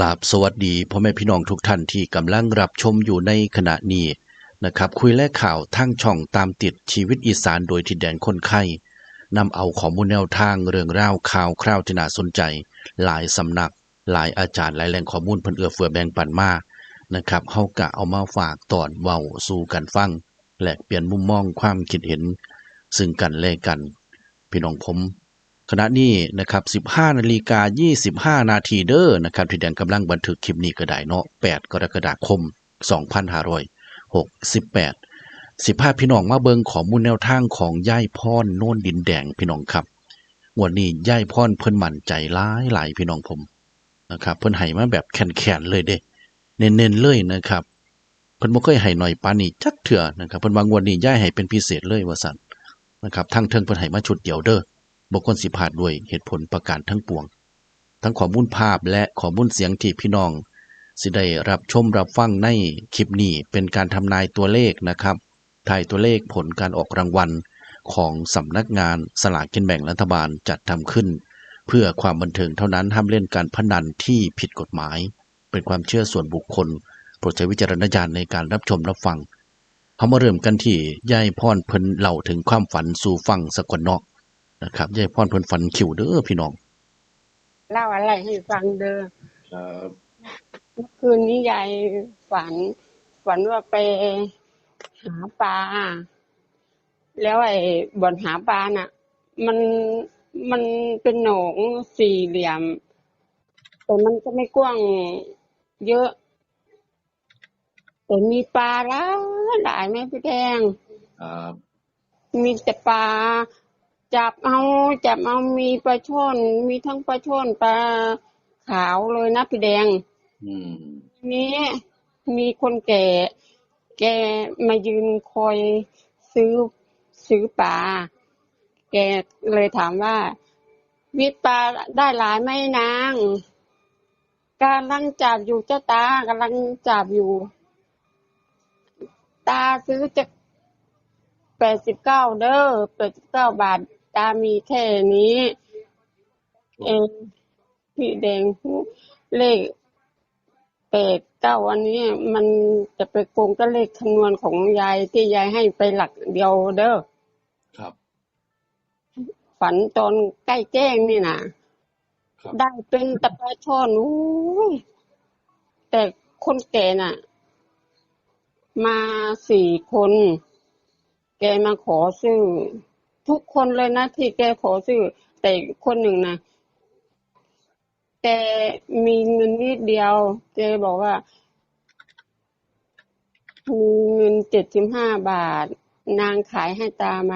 ราบสวัสดีพ่อแม่พี่น้องทุกท่านที่กำลังรับชมอยู่ในขณะนี้นะครับคุยและข่าวทั้งช่องตามติดชีวิตอีสานโดยทิดแดนคนไข้นำเอาข้อมูลแนวทางเรื่องราวข่าวคราวที่น่าสนใจ หลายสำนัก หลายอาจารย์หลายแหล่งข้อมูลเพิ่นเอื้อเฟื้อแบ่งปันมานะครับเฮากะเอามาฝากตอนเว้าสู่กันฟังแลกเปลี่ยนมุมมองความคิดเห็น ซึ่งกันและกัน พี่น้องผม ขณะนี้นะครับ 15นาฬิกา25 นาทีเด้อนะครับ ที่แดงกำลังบันทึกคลิปนี้ก็ได้เนาะ8กรกฎาคม 2568 15 พี่น้องมาเบิงข้อมูลแนวทางของย่ายพรโน่นดินแดงพี่น้องครับงวดนี้ย่ายพรเพิ่นมั่นใจหลายหลายพี่น้องผมนะครับ เพิ่นให้มาแบบแข็งๆเลยเด้เน้นๆเลยนะครับเพิ่นบ่เคยให้หน่อยปานนี้จักเทื่อนะครับเพิ่นว่างวดนี้ย่ายให้เป็นพิเศษเลยว่าซั่นนะครับทั้งเทิงเพิ่นให้มาชุดเดียวเด้อ บุคคลสิพลาดด้วยเหตุผลประการทั้งปวง ทั้งข้อมูลภาพและข้อมูลเสียงที่พี่น้อง สิได้รับชมรับฟังในคลิปนี้เป็นการทำนายตัวเลขนะครับถ่ายตัวเลขผลการออกรางวัลของสำนักงานสลากกินแบ่งรัฐบาลจัดทำขึ้น เพื่อความบันเทิงเท่านั้นห้ามเล่นการพนันที่ผิดกฎหมาย เป็นความเชื่อส่วนบุคคลโปรดใช้วิจารณญาณในการรับชมรับฟังเขามาเริ่มกันที่ยายพรเพิ่นเล่าถึงความฝันสู่ฟังสกลเนาะ นะครับยายพรเพิ่นฝันคิวเด้อพี่น้องเล่าอะไรให้ฟังเด้อครับเมื่อคืนนี้ยายฝัน ฝันว่าไปหาปลาแล้วไอ้บ่อนหาปลาน่ะ มันมันเป็นหนองสี่เหลี่ยมแต่มันก็ไม่กว้างเยอะแต่มีปลาหลายหลายไหมพี่แดงครับมีแต่ปลา จับเอาจับเอามีปลาช่อนมีทั้งปลาช่อนปลาขาวเลยนะพี่แดง อืม นี้มีคนแก่ แกมายืนคอยซื้อซื้อปลาแกเลยถามว่า วิทย์ปลาได้หลายไหมนางกำลังจับอยู่เจ้าตากำลังจับอยู่ ตาซื้อจะแปดสิบเก้าเด้อแปดสิบเก้าบาทตามีแค่นี้ เองพี่แดงเลขแปดเก้าอันนี้มันจะไปโกงกับเลขคำนวณของยายที่ยายให้ไปหลักเดียวเด้อครับ ฝันตอนใกล้แจ้งนี่นะครับได้เป็นตะปาช่อนอุ้ยแต่คนแก่น่ะ มาสี่คน แกมาขอซื้อ ทุกคนเลยนะที่แกขอซื้อ แต่คนหนึ่งนะแกมีเงินนิดเดียวแกบอกว่ามีเงินเจ็ดสิบห้าบาท นางขายให้ตาไหม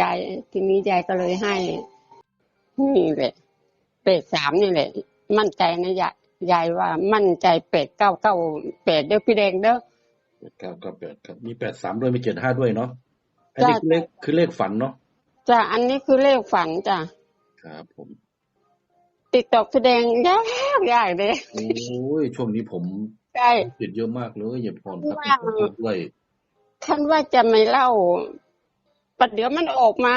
ยายทีนี้ยายก็เลยให้นี่แหละเป็ดสามนี่แหละ มั่นใจนะยายยายว่ามั่นใจเป็ดเก้าเก้าเป็ดเด้อพี่แดงเด้อเก้าเก้าแปดครับมีแปดสามด้วยมีเจ็ดห้าด้วยเนาะ อันนี้จ้ะคือเลขคือเลขฝันเนาะจ้ะอันนี้คือเลขฝันจ้ะครับผม ติดต่อพี่แดงยากยากเลยโอ้ยช่วงนี้ผมใช่ติดเยอะมากเลยอย่าพรครับว่าติดเยอะด้วยท่านว่าจะไม่เล่าประเดี๋ยวมันออกมา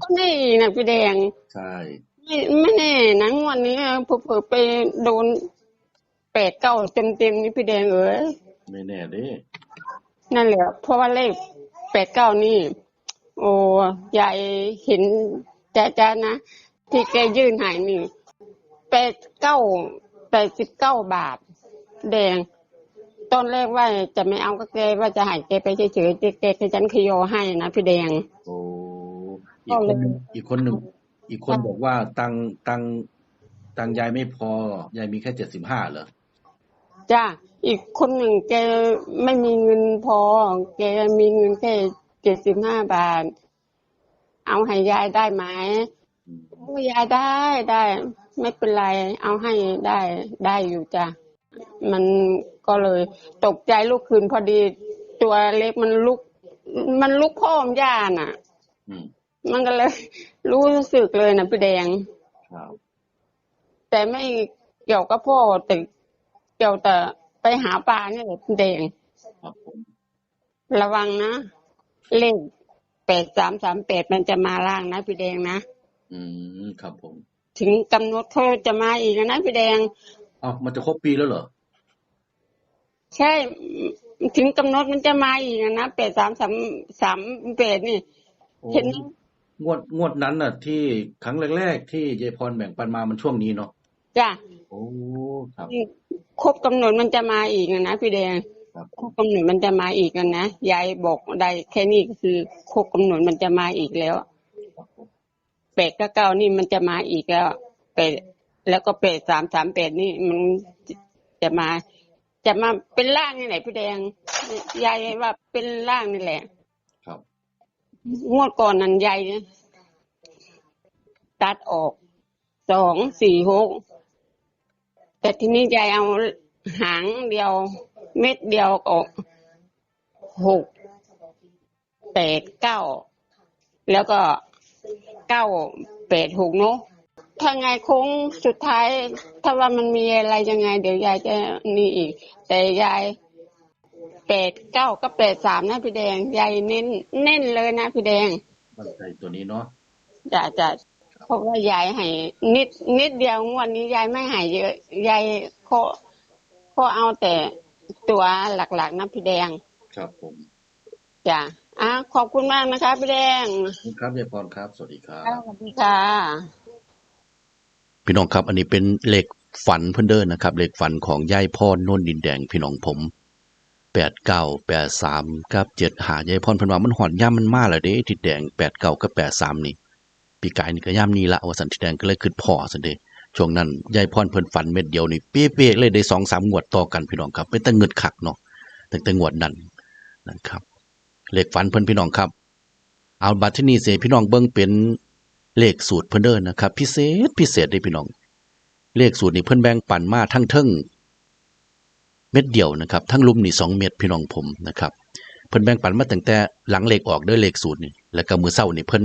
ก็นี่นะพี่แดง ใช่ไม่ไม่แน่นะงวันนี้เผื่อๆไปโดนแปดเก้าเต็มเต็มๆนี่พี่แดงเอ๋ยไม่แน่เด้นั่นแหละเพราะว่าเลข แปดเก้านี่ โอ้ยายเห็นจ้าจ้านะ ที่แกยื่นใหายนี่แปดเก้าแปดสิบเก้าบาท แดง ตอนแรกว่าจะไม่เอาก็แกว่าจะใหายแกไปเฉยๆแต่แกขยันขยอให้นะพี่แดง โอ้อีกคนหนึ่งอีกคนหนึ่งอีกคนบอกว่าตังตังตังยายไม่พอยายมีแค่เจ็ดสิบห้าเหรอจ้า อีกคนหนึ่งแกไม่มีเงินพอ แกมีเงินแค่เจ็ดสิบห้าบาท เอาให้ยายได้ไหมอืมโอ้ยายได้ได้ ไม่เป็นไร เอาให้ได้ได้อยู่จ้ะมันก็เลยตกใจลูกคืนพอดี ตัวเล็กมันลุก มันลุกพ่อมย่าน่ะอืมมันก็เลย รู้สึกเลยนะพี่แดงครับแต่ไม่เกี่ยวกับพ่อแต่เกี่ยวแต่ ไปหาปลาเนี่ยแหละพี่แดงครับผมระวังนะเลขแปดสามสามแปดมันจะมาล่างนะพี่แดงนะอืมครับผม ถึงกำหนดเขาจะมาอีกนะพี่แดงอ้าวมันจะครบปีแล้วเหรอใช่ ถึงกำหนดมันจะมาอีกนะแปดสามสามสามแปดนี่โอ้เห็นงวดงวดนั้นน่ะ ที่ครั้งแรกๆที่ยายพรแบ่งปันมามันช่วงนี้เนาะจ้ะ โอ้ครับครบกำหนดมันจะมาอีกนะพี่แดงครับครบกำหนดมันจะมาอีกนะยายบอกได้แค่นี้ก็คือครบกำหนดมันจะมาอีกแล้วแปดก็เก้านี่มันจะมาอีกแล้วแปดแล้วก็แปดสามสามแปดนี่มันจะมา จะมาเป็นร่างนี่แหละพี่แดงยายว่าเป็นร่างนี่แหละ ครับงวดก่อนนั้นยายตัดออกสองสี่หก แต่ทีนี้ยายเอาหางเดียวเม็ดเดียวออกหกแปดเก้าแล้วก็เก้าแปดหกเนาะถ้าไงโค้งสุดท้าย ถ้าว่ามันมีอะไรยังไง เดี๋ยวยายจะนี่อีก แต่ยายแปดเก้าก็แปดสามนะพี่แดงยายเน้นเน้นเลยนะพี่แดง มั่นใจตัวนี้เนาะ จะจะ เพราะว่ายายให้นิดนิดเดียวงวดนี้ยายไม่ให้เยอะยายก็ก็เอาแต่ตัวหลักๆนะพี่แดงครับผมจ้ะอะขอบคุณมากนะคะพี่แดงครับยายพรครับ สวัสดีครับสวัสดีค่ะพี่น้องครับ อันนี้เป็นเลขฝันเพิ่นเดินนะครับเลขฝันของยายพรโน่นดินแดงพี่น้องผมแปดเก้าแปดสามกับเจ็ดหายายพรเพิ่นว่ามันหอนย่ำมันมาแล้วเด้ทิดแดงแปดเก้ากับแปดสามนี่ ปีกายนี่ก็ย่ำนี่ละว่าสันทิแดงก็เลยขึ้นพ่อสันเดช่วงนั้นยายพรเพิ่นฝันเม็ดเดียวนี่เป๊ะๆเลยได้สองสามงวดต่อกันพี่น้องครับเป็นแต่เงิดคักเนาะตั้งแต่งวดนั้นนะครับเลขฝันเพิ่นพี่น้องครับ เอาบัตรที่นี่เสพี่น้องเบิ่งเป็นเลขสูตรเพิ่นเด้อนะครับ พิเศษพิเศษได้พี่น้อง เลขสูตรนี่เพิ่นแบ่งปันมาทั้งเทิงเม็ดเดียวนะครับ ทั้งลุมนี่สองเม็ดพี่น้องผมนะครับ เพิ่นแบ่งปันมาตั้งแต่หลังเลขออกด้อเลขสูตรนี่แล้วก็มือเช้านี่เพิ่น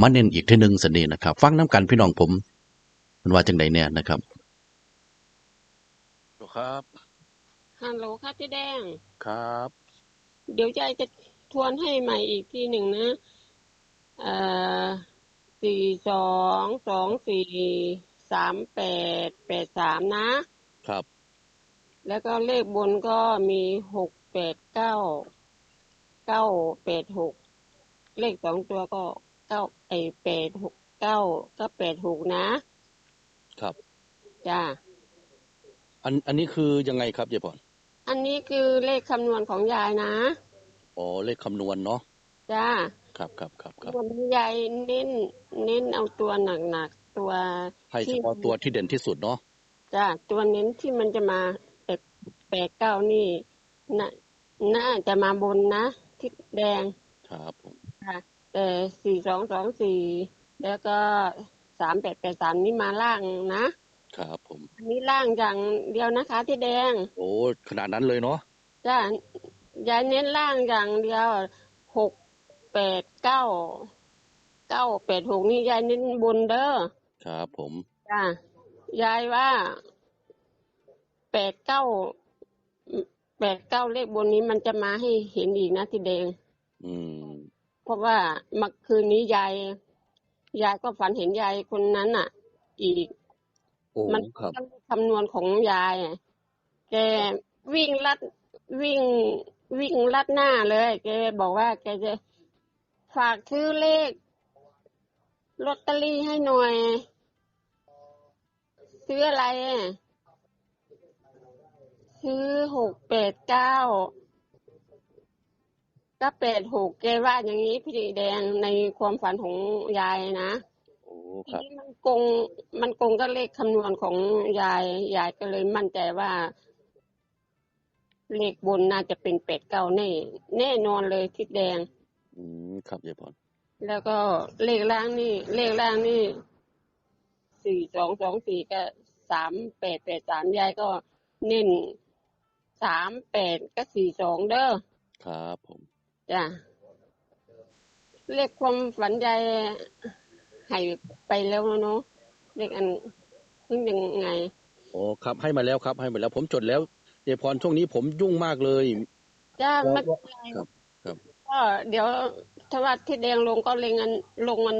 มาเน้นอีกเทื่อนึงซั่นนี่นะครับ ฟังน้กันพี่น้องผมเพิ่นว่าจังไดแน่นะครับครับฮัลโหลค่ะพี่แดง ครับ เดี๋ยวยายจะทวนให้ใหม่อีกทีหนึ่งนะเอ่อสี่สองสองสี่สามแปดแปดสามนะ ครับ แล้วก็เลขบนก็มีหกแปดเก้าเก้าแปดหกเลขสองตัวก็เก้าไอแปดหกเก้าก็แปดหกนะครับ จ้าอันอันนี้คือยังไงครับยายพรอันนี้คือเลขคำนวณของยายนะอ๋อเลขคำนวณเนาะจ้าครับครับครับครับวันนี้ยายเน้น เน้นเอาตัวหนักๆตัวให้เฉพาะตัวที่เด่นที่สุดเนาะจ้าตัวเน้นที่มันจะมาแปดแปดเก้านี่น่าน่าจะมาบนนะทิศแดงครับผม ค่ะแต่สี่สองสองสี่แล้วก็สามแปดแปดสามนี่มาล่างนะครับผมอันนี้ล่างอย่างเดียวนะคะที่แดง โอ้ขนาดนั้นเลยเนาะจ้ายายเน้นล่างอย่างเดียวหกแปดเก้าเก้าแปดหกนี่ยายเน้นบนเด้อครับผมจ้ายายว่าแปดเก้าแปดเก้าเลขบนนี้มันจะมาให้เห็นอีกนะที่แดง อืม เพราะว่าเมื่อคืนนี้ยายยายก็ฝันเห็นยายคนนั้นอะ อีก โอ้มันครับก็คำนวณของยายอะแกวิ่งลัดวิ่งวิ่งลัดหน้าเลย แกบอกว่า แกจะฝากซื้อเลขลอตเตอรี่ให้หน่อย ซื้ออะไรอะซื้อหกแปดเก้า ก็แปดหกแกว่าอย่างนี้พี่แดงในความฝันของยายนะโอ้ทีครับ นี้มันกงมันกงก็เลขคำนวณของยายยายก็เลยมั่นใจว่า เลขบนน่าจะเป็นเป็ดเก้าแน่แน่นอนเลยทิศแดง อืมครับยายพรแล้วก็เลขล่างนี่ เลขล่างนี่สี่สองสองสี่ก็สามแปดแปดสามยายก็เน้นสามแปดก็สี่สองเด้อ ครับผม จ้ะเลขความฝันยายให้ไปแล้วเนาะเลขอันนี่ยังไงโอ้ครับให้มาแล้วครับ ให้มาแล้ว ผมจดแล้วยายพรช่วงนี้ผมยุ่งมากเลยจ้าครับไม่เป็นไรครับ ครับก็เดี๋ยวถ้าว่าที่แดงลงก็เลงอันลงอัน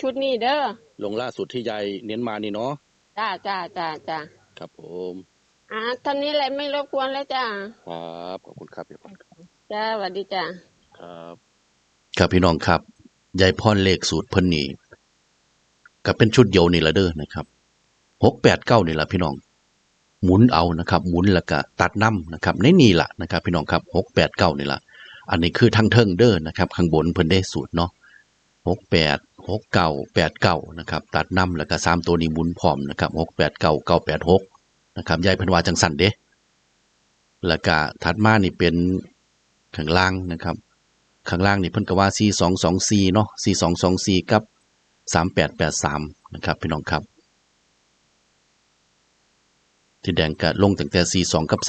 ชุดนี้เด้อลงล่าสุดที่ยายเน้นมานี่เนาะจ้าจ้าจ้าจ้าครับผมอ่าท่านนี้แหละไม่รบกวนแล้วจ้าครับขอบคุณครับยายพร จ้าสวัสดีจ้าครับครับพี่น้องครับยายพรเลขสูตรเพิ่นนี่ก็เป็นชุดเดียวนี่ละเด้อนะครับหกแปดเก้านี่ละพี่น้อง หมุนเอานะครับ หมุนแล้วก็ตัดน้ำนะครับ ในนี่ละนะครับ พี่น้องครับหกแปดเก้านี่ละอันนี้คือทั้งเทิงเด้อนะครับ ข้างบนเพิ่นได้สูตรเนาะหกแปดหกเก้าแปดเก้านะครับ ตัดน้ำแล้วก็สามตัวนี้หมุนพร้อมนะครับหกแปดเก้าเก้าแปดหกนะครับยายเพิ่นว่าจังสันเด้แล้วก็ถัดมานี่เป็น ข้างล่างนะครับข้างล่างนี่เพิ่นก็ว่า 4224 เนาะ 4224 กับ 3883 นะครับ พี่น้องครับ ที่แดงก็ลงตั้งแต่ 42 กับ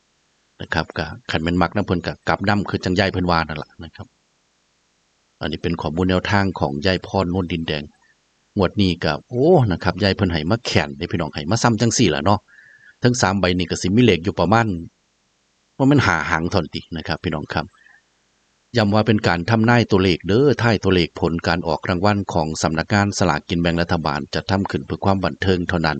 38 นะครับก็คันแม่นมักนํเพิ่นก็กลับนํคือจังยายเพิ่นว่านั่นล่ะนะครับ อันนี้เป็นข้อมูลแนวทางของยายพรโนนดินแดงงวดนี้ก็โอ้ นะครับยายเพิ่นให้มาแขนให้พี่น้องให้มาซ้ำจังซี่ล่ะเนาะ ทั้งสามใบนี้ก็สิมีเลขอยู่ประมาณ ว่ามันหาหางทอนตินะครับ พี่น้องครับย้ำว่าเป็นการทำนายตัวเลขเด้อท้ายตัวเลขผลการออกรางวัลของสำนักงานสลากกินแบ่งรัฐบาลจะทำขึ้นเพื่อความบันเทิงเท่านั้น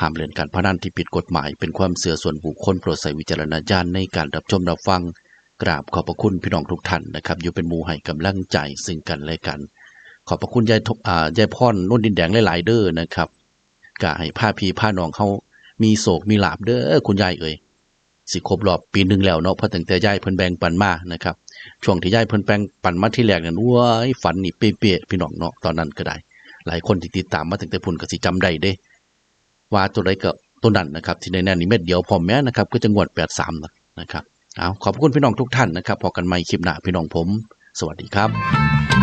ห้ามเล่นการพนันที่ผิดกฎหมายเป็นความเสื่อส่วนบุคคลโปรดใส่วิจารณญาณในการรับชมรับฟัง กราบขอบพระคุณพี่น้องทุกท่านนะครับอยู่เป็นมูให้กำลังใจซึ่งกันและกัน ขอบพระคุณยายทบอ่ายายพรนุ่นดินแดงหลายๆเด้อนะครับกะให้ผ้าพีผ้าน้องเขามีโศกมีลาบเด้อคุณยายเอ่ย สิครบรอบปีหนึ่งแล้วเนาะเพราะตั้งแต่ยายเพิ่นแบ่งปันมานะครับช่วงที่ยายเพิ่นแปลงปั่นมาที่แรกนั่นว้ายฝันนี่เป๊ะๆพี่น้องเนาะตอนนั้นก็ได้ หลายคนที่ติดตามมาตั้งแต่พุ่นก็สิจำได้เด้ ว่าตัวใดก็ตัวนั้นนะครับที่ในแน่นี่เม็ดเดียวพอมแม้นะครับก็จะงวด83นะครับเอาขอบคุณพี่น้องทุกท่านนะครับพอกันใหม่คลิปหน้าพี่น้องผม สวัสดีครับ